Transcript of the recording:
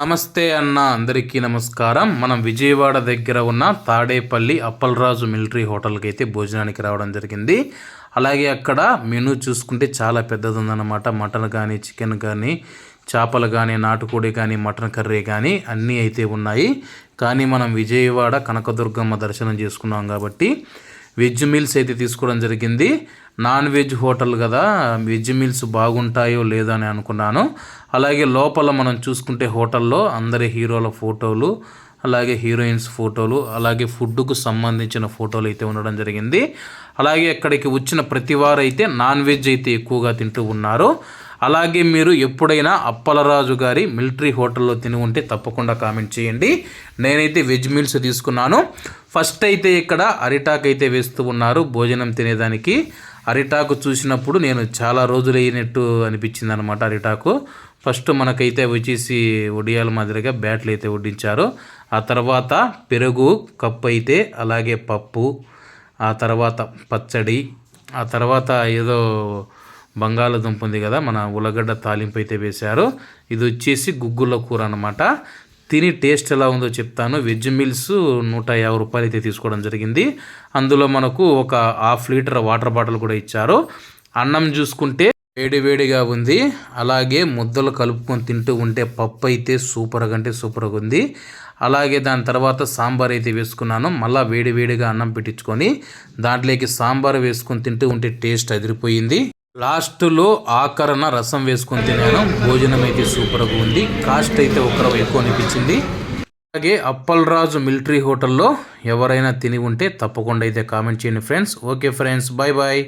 నమస్తే అన్న అందరికీ నమస్కారం. మనం విజయవాడ దగ్గర ఉన్న తాడేపల్లి అప్పలరాజు మిలిటరీ హోటల్కి అయితే భోజనానికి రావడం జరిగింది. అలాగే అక్కడ మెనూ చూసుకుంటే చాలా పెద్దది ఉందన్నమాట మటన్ కానీ చికెన్ కానీ చేపలు కానీ నాటుకోడి కానీ మటన్ కర్రీ కానీ అన్నీ అయితే ఉన్నాయి. కానీ మనం విజయవాడ కనకదుర్గమ్మ దర్శనం చేసుకున్నాం కాబట్టి వెజ్ మీల్స్ అయితే తీసుకోవడం జరిగింది. నాన్ వెజ్ హోటల్ కదా వెజ్ మీల్స్ బాగుంటాయో లేదో అని అనుకున్నాను. అలాగే లోపల మనం చూసుకుంటే హోటల్లో అందరి హీరోల ఫోటోలు అలాగే హీరోయిన్స్ ఫోటోలు అలాగే ఫుడ్కు సంబంధించిన ఫోటోలు అయితే ఉండడం జరిగింది. అలాగే అక్కడికి వచ్చిన ప్రతి వారు అయితే నాన్ వెజ్ అయితే ఎక్కువగా తింటూ ఉన్నారు. అలాగే మీరు ఎప్పుడైనా అప్పలరాజు గారి మిలిటరీ హోటల్లో తిని ఉంటే తప్పకుండా కామెంట్ చేయండి. నేనైతే వెజ్ మీల్స్ తీసుకున్నాను. ఫస్ట్ అయితే ఇక్కడ అరిటాక్ అయితే వేస్తూ ఉన్నారు భోజనం తినేదానికి. అరిటాకు చూసినప్పుడు నేను చాలా రోజులు అయినట్టు అనిపించింది అనమాట అరిటాకు. ఫస్ట్ మనకైతే వచ్చేసి ఒడియాల మాదిరిగా బ్యాట్లు అయితే వడ్డించారు. ఆ తర్వాత పెరుగు కప్పు అయితే అలాగే పప్పు ఆ తర్వాత పచ్చడి ఆ తర్వాత ఏదో బంగాళదుంప ఉంది కదా మన ఉల్లగడ్డ తాలింపు అయితే వేశారు. ఇది వచ్చేసి గుగ్గుల కూర అనమాట తిని టేస్ట్ ఎలా ఉందో చెప్తాను. వెజ్ మీల్స్ నూట యాభై రూపాయలు అయితే తీసుకోవడం జరిగింది. అందులో మనకు ఒక హాఫ్ లీటర్ వాటర్ బాటిల్ కూడా ఇచ్చారు. అన్నం చూసుకుంటే వేడి వేడిగా ఉంది. అలాగే ముద్దలు కలుపుకొని తింటూ ఉంటే పప్పు అయితే సూపర్గా అంటే సూపర్గా ఉంది. అలాగే దాని తర్వాత సాంబార్ అయితే వేసుకున్నాను. మళ్ళీ వేడి వేడిగా అన్నం పెట్టించుకొని దాంట్లోకి సాంబార్ వేసుకొని తింటూ ఉంటే టేస్ట్ అదిరిపోయింది. లాస్ట్లో ఆకరణ రసం వేసుకొని తినాను భోజనం అయితే సూపర్గా ఉంది. కాస్ట్ అయితే ఒకరవ ఎక్కువ అనిపించింది. అలాగే అప్పల్రాజు మిలిటరీ హోటల్లో ఎవరైనా తిని ఉంటే తప్పకుండా అయితే కామెంట్ చేయండి friends. Okay friends bye bye.